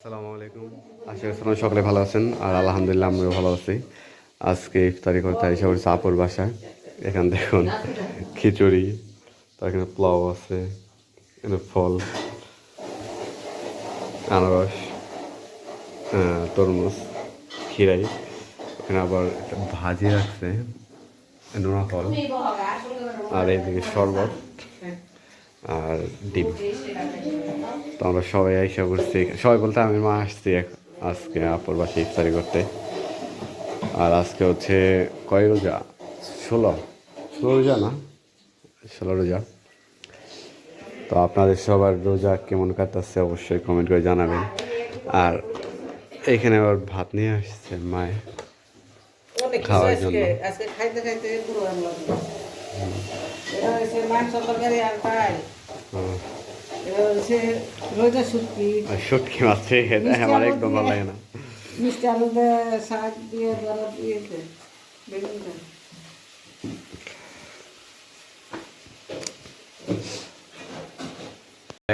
আসসালামু আলাইকুম। আশা করি সকলে ভালো আছেন আর আলহামদুলিল্লাহ আমিও ভালো আছি। আজকে ইফতারি করতে এসে পড়েছে আপুর বাসায়। এখানে দেখুন খিচুড়ি তার এখানে পোলাও আছে এখানে ফল আনারস আহ, তরমুজ খিরাই এখানে আবার ভাজি রাখছে নোনা ফল আর এইদিকে শরবত। আর ডিম। তো আমরা সবাই আইসা করছি সবাই বলতে আমি মা আসছি আজকে আপুর বাসায় ইফতারি করতে। আর আজকে হচ্ছে কয় রোজা? ষোলো। ষোলো রোজা না? ষোলো রোজা। তো আপনাদের সবার রোজা কেমন কাটতেছে অবশ্যই কমেন্ট করে জানাবেন। আর এখানে আবার ভাত নিয়ে আসছে মায়ের খাওয়ার জন্য। আজকে খাইতে খাইতে পুরো আমরা এটা হচ্ছে মাংস তরকারি আর পাই এটা হচ্ছে রোজা শুটকি শুটকি মাছ আমার একদম ভালো লাগে না। মিষ্টি আলু দিয়ে শাক দিয়ে বড় দিয়ে বেগুন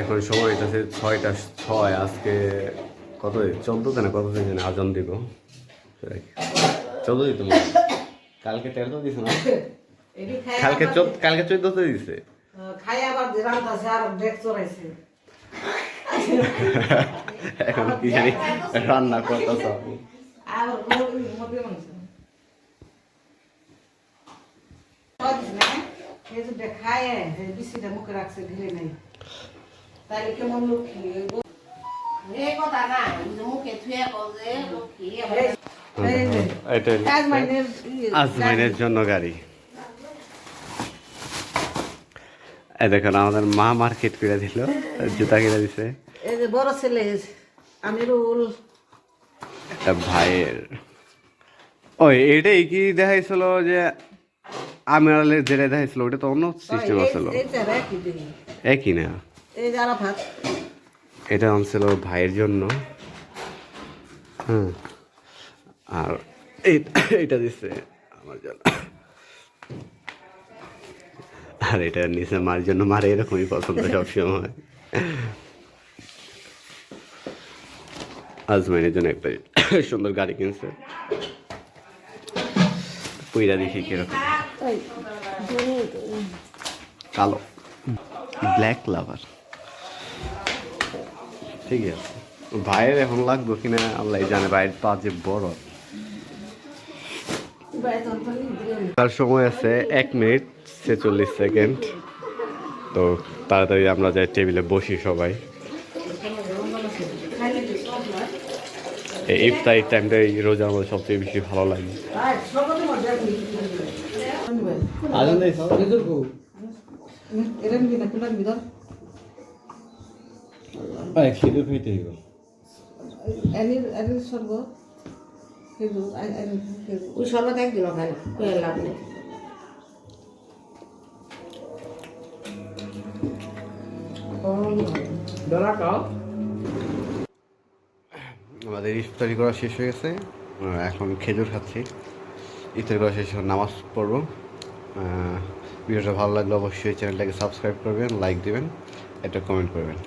এখন সময় হইতেছে ছয়টা ছয় আজকে কত চোদ্দ না কত দিন আজান দিব। চোদ্দ দিত কালকে তেরোতে দিছে না? কালকে চোদ্দ কালকে চোদ্দতে দিছে। খাই আবার রান্তাছে আর ডেক চড়াইছে। এখন কি জানি রান্না করতেছ। আর গরু মুরগি মাংস খাওয়াইছিস না? এই যে ডেক খায়, এই বিচিটা মুখে রাখছে, গিলে নাই। তাইলে কেমন লক্ষ্মী, এই গো- এই কথা না যে মুখে থুয়ে কও যে লক্ষ্মী আবার এই- এই যে, এটা আজমাইনের ইয়ে, আজমাইনের জন্য গাড়ি। এই দেখুন আমাদের মা মার্কেট করে দিল জুতা কিনে দিছে। এই যে বড় ছেলে আমিরুল। একটা ভাইয়ের। ওই এটাই কি দেখাইছিল যে আমিরালের যেটা দেখাইছিল ওটা তো অন্য সিস্টেম আছিল একই না? এটা আনছিল ভাইয়ের জন্য। হ্যাঁ আর এই- এইটা দিচ্ছে আমার জন্য। আর এটা নিচে মার জন্য মারে এরকমই পছন্দ সবসময়। আজমাইনের জন্য একটা সুন্দর গাড়ি কিনছে। পুইরা দেখি কীরকম। কালো। ব্ল্যাক লাভার ঠিক আছে। ভাইয়ের এখন লাগবো কিনা আল্লাহ জানে ভাইয়ের পা যে বড়। তার সময় আছে এক মিনিট। ছেচল্লিশ সেকেন্ড। তো তাড়াতাড়ি আমরা যাই টেবিলে বসি সবাই। এই ইফতারি টাইমটা এই রোজার মধ্যে সবচেয়ে বেশি ভালো লাগে। খেজুর খাই লাভ নেই। আমাদের ইফতারি করা শেষ হয়ে গেছে। এখন খেজুর খাচ্ছি। ইফতারি করা শেষ নামাজ পড়ব। ভিডিওটা ভালো লাগলে অবশ্যই চ্যানেলটাকে সাবস্ক্রাইব করবেন, লাইক দেবেন, একটা কমেন্ট করবেন।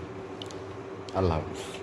আল্লাহ হাফিজ।